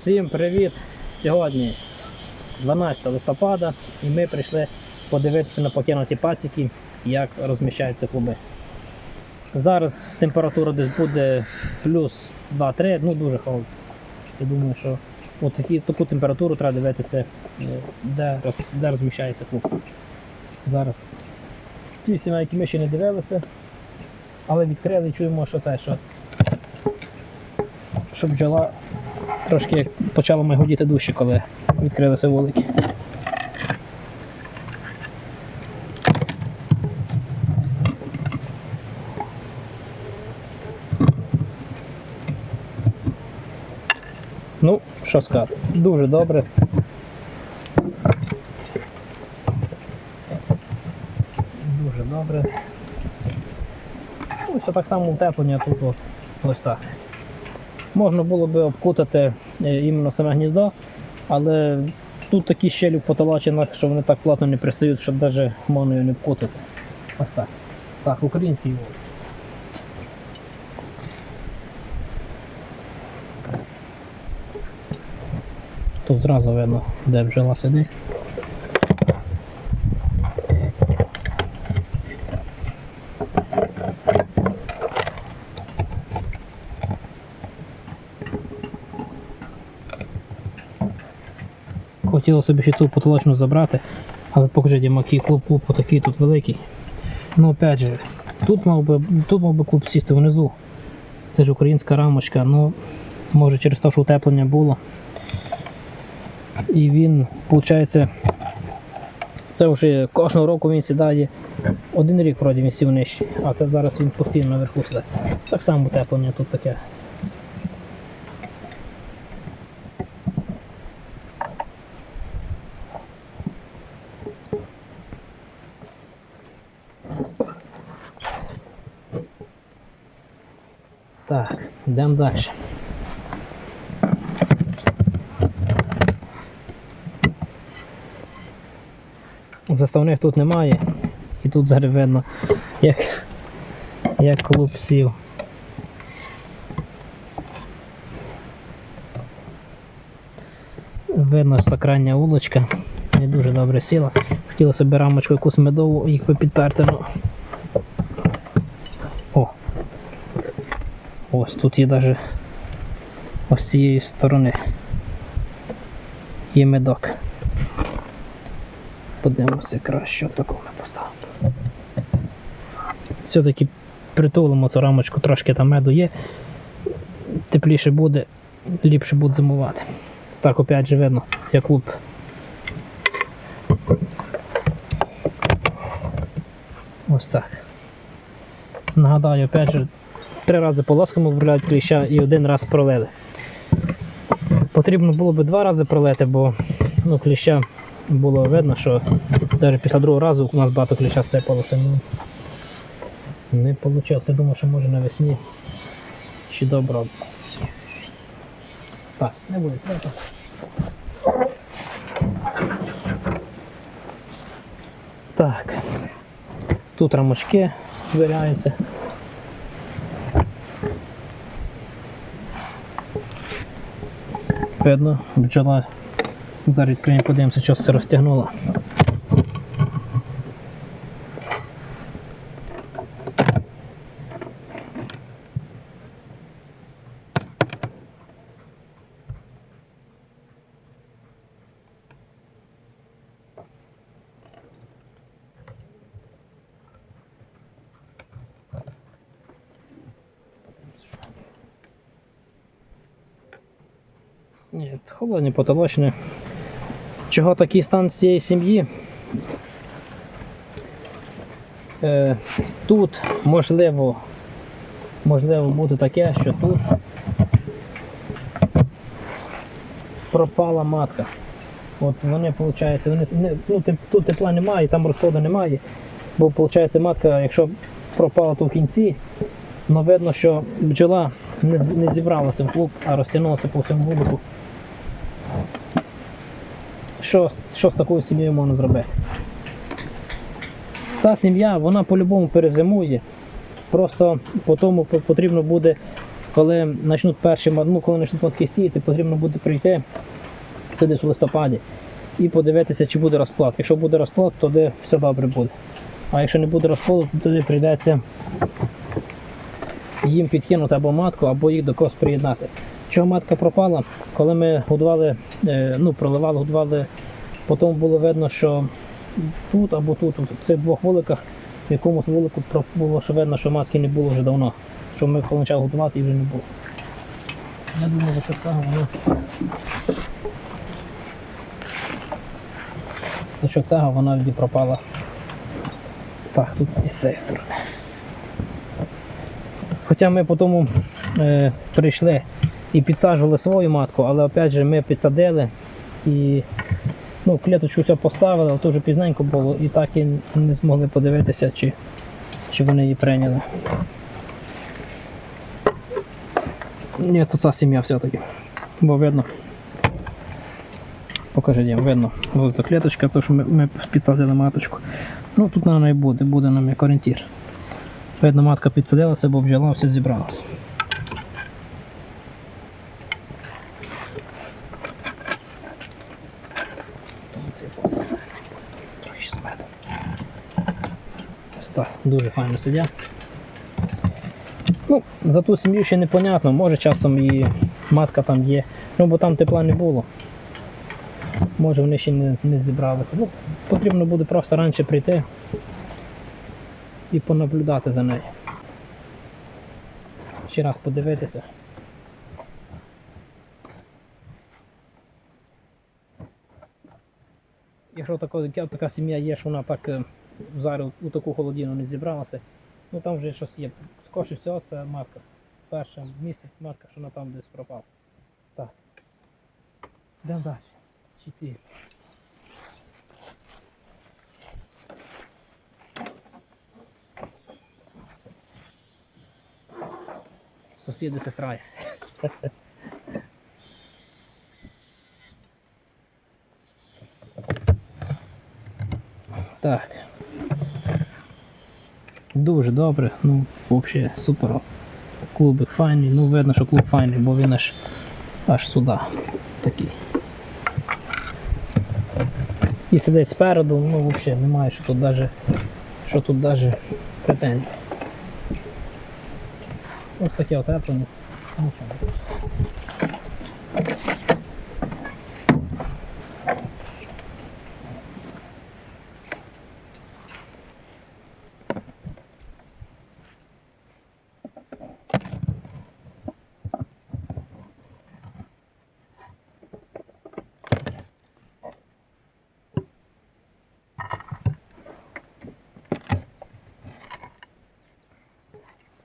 Всім привіт! Сьогодні 12 листопада і ми прийшли подивитися на покинуті пасіки, як розміщаються клуби. Зараз температура десь буде плюс 2-3, ну дуже холодно. Я думаю, що от такі, таку температуру треба дивитися, е, де, де розміщається клуб. Зараз. Ті сімейки ми ще не дивилися, але відкрили чуємо, що це, що, що бджола трошки почало майгодіти дужче, коли відкрилися вулики. Ну, що сказати, дуже добре. Дуже добре. Ну, все так само утеплення тут ось так. Можна було би обкутати е, іменно саме гніздо, але тут такі щелі в потолочинах, що вони так плотно не пристають, щоб навіть моною не обкутати. Ось так. Так, український вулик. Тут зразу видно, де бджола сидить. Хотілося собі ще цю потолочну забрати, але покажіть, який клуб, клуб отакий тут великий. Ну опять же, тут мав би, тут мав би клуб сісти внизу. Це ж українська рамочка, ну може через те, що утеплення було. І він, виходить, це вже кожного року він сідає. Один рік вроді він сів нижче, а це зараз він постійно наверху сидить. Так само утеплення тут таке. Так, йдемо далі. Заставних тут немає. І тут зараз видно, як, як клуб сів. Видно, що крайня вулочка не дуже добре сіла. Хотілося б рамочку якусь медову, їх би Ось тут є навіть ось цієї сторони. Є медок. Подивимося краще такого ми поставимо. Все-таки притулимо цю рамочку, трошки там меду є. Тепліше буде, ліпше буде зимувати. Так, опять же видно, як луп. Ось так. Нагадаю, опять же, три рази полосками обробляють кліща і один раз пролили. Потрібно було б два рази пролити, бо ну, кліща було видно, що навіть після другого разу у нас багато кліща сипалося. Ну, не вийшло. Я думаю, що може навесні ще добре. Так, не буде. Так. Тут рамочки збираються. Видно, бджола. Зараз відкриємо, подивимося, що все розтягнуло. Ні, холодні потолочні. Чого такий стан цієї сім'ї? Е, тут можливо, можливо буде таке, що тут пропала матка. От вони, виходить, вони, ну, тут тепла немає, там розходу немає. Бо виходить, матка, якщо пропала то в кінці, ну видно, що бджола не, не зібралася в клуб, а розтягнулася по всьому вулику. Що, що з такою сім'єю можна зробити? Ця сім'я, вона по-любому перезимує. Просто по тому потрібно буде коли почнуть перші ну, коли почнуть матки сіяти, потрібно буде прийти це десь у листопаді і подивитися, чи буде розплод. Якщо буде розплод, тоді все добре буде. А якщо не буде розплоду, то тоді прийдеться їм підкинути або матку, або їх до когось приєднати. Чого матка пропала? Коли ми годували, е, ну, проливали, годували, потім було видно, що тут або тут, в цих двох вуликах, в якомусь вулику було що видно, що матки не було вже давно. Що ми почали годувати, її вже не було. Я думаю, за що цього воно. За цього вона тоді пропала. Так, тут і з цієї сторони. Хоча ми потім е, прийшли і підсаджували свою матку, але опять же ми підсадили і ну, клеточку все поставили, але то пізненько було і так і не змогли подивитися, чи, чи вони її прийняли. Ні, то ця сім'я все-таки. Бо видно. Покажи, Дім, видно. Ось ця клеточка, це що ми, ми підсадили маточку. Ну тут і буде, буде нам як орієнтір. Видно, матка підсадилася, бо бджола все зібралася. Тому цей фоск. Трохи ще змету. Ось так, дуже файно сидять. Ну, за ту сім'ю ще непонятно, може часом і матка там є. Ну, бо там тепла не було. Може вони ще не, не зібралися. Ну, потрібно буде просто раніше прийти і понаблюдати за нею. Ще раз подивитися. Якщо така, така сім'я є, що вона так е, зараз у таку холодину не зібралася, ну там вже щось є. Скоріше всього це матка. Перший місяць матка, що вона там десь пропала. Так. Йдемо далі. Чи ці? Сусіди сестра. Так. Дуже добре, ну, взагалі супер. Клубик файний, ну видно, що клуб файний, бо він аж аж сюди такий. І сидить спереду, ну взагалі немає, що тут даже, що тут даже претензій. Ось таке отеплення. Нічого.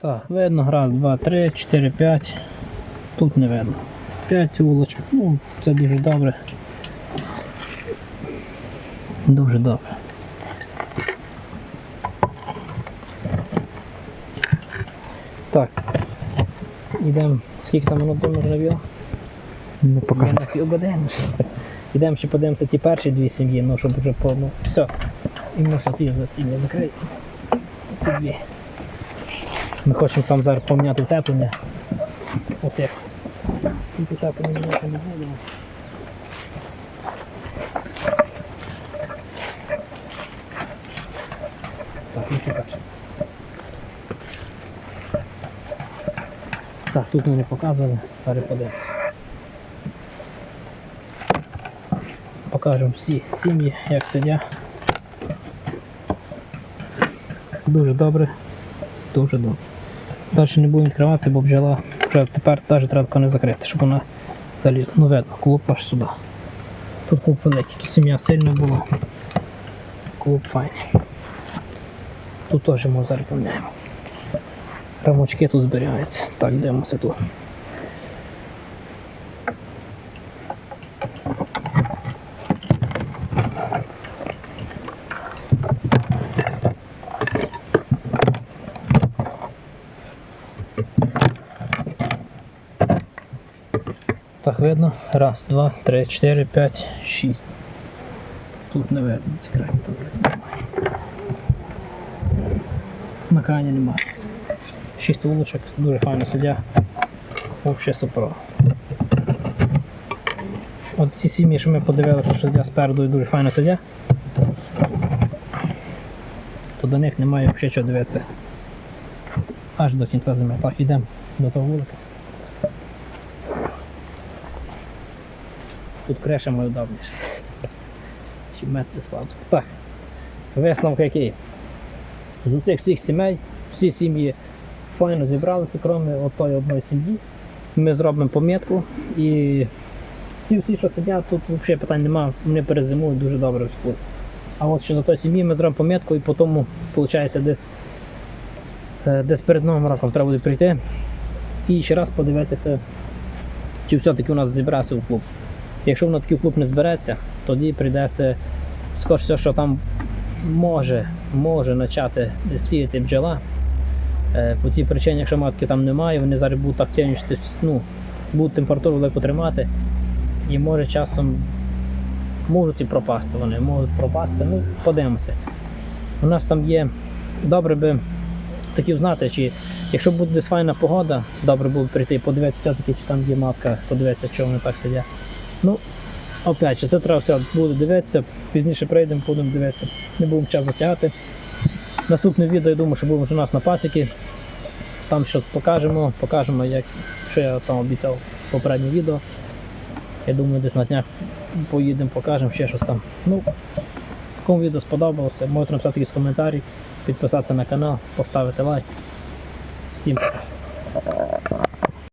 Так, видно, раз, два, три, чотири, п'ять. Тут не видно. П'ять вулочок. Ну, це дуже добре. Дуже добре. Так. Ідемо. Скільки там воно було? Не півгодини. Ідемо ще подивимося ті перші дві сім'ї, ну щоб вже по ну, все. І ми ці за сім'ї закриті. Ці дві. Ми хочемо там зараз поміняти утеплення. От як. Тут утеплення міняти не будемо. Так, ну чекай. Так, тут ми не показували, перепадемо. Покажемо всі сім'ї, як сидять. Дуже добре. Дуже добре. Далі не будемо відкривати, бо бджола вже тепер навіть треба не закрити, щоб вона залізла. Ну видно, клуб аж сюди. Тут клуб великий, тут сім'я сильна була. Клуб файний. Тут теж ми зараз поміняємо. Рамочки тут зберігаються. Так, дивимося тут. Так видно. Раз, два, три, чотири, п'ять, шість. Тут не видно, ці краї тут немає. На крані немає. Шість вулочок, дуже файно сидять. Взагалі супер. От ці сім'ї, що ми подивилися, що сидять спереду і дуже файно сидять, то до них немає взагалі чого дивитися. Аж до кінця зими. Так, йдемо до того вулика. Тут креша має давніше. Чи мети спадку. Так. Висновок який? З цих всіх сімей, всі сім'ї файно зібралися, крім отої одної сім'ї. Ми зробимо помітку і ці всі, що сидять, тут взагалі питань немає, вони перезимують дуже добре в склад. А от що за той сім'ї ми зробимо помітку і потім, виходить, десь, е, десь перед Новим роком треба буде прийти і ще раз подивитися, чи все-таки у нас зібрався в клуб. Якщо воно такий клуб не збереться, тоді прийдеться скоріше, всього, що там може, може почати сіяти бджола. Е, По тій причині, якщо матки там немає, вони зараз будуть активніше, ну, будуть температуру велику тримати і може часом можуть і пропасти вони, можуть пропасти, ну подивимося. У нас там є, добре би хотів знати, чи якщо буде файна погода, добре було б прийти подивитися, чи там є матка, подивитися, що вони так сидять. Ну, опять же, це треба все буде дивитися, пізніше прийдемо, будемо дивитися, не будемо час затягати. Наступне відео, я думаю, що буде вже у нас на пасіки. Там щось покажемо, покажемо, як, що я там обіцяв в попереднє відео. Я думаю, десь на днях поїдемо, покажемо ще щось там. Ну, кому відео сподобалося, можете написати якийсь коментарі, підписатися на канал, поставити лайк. Всім пока.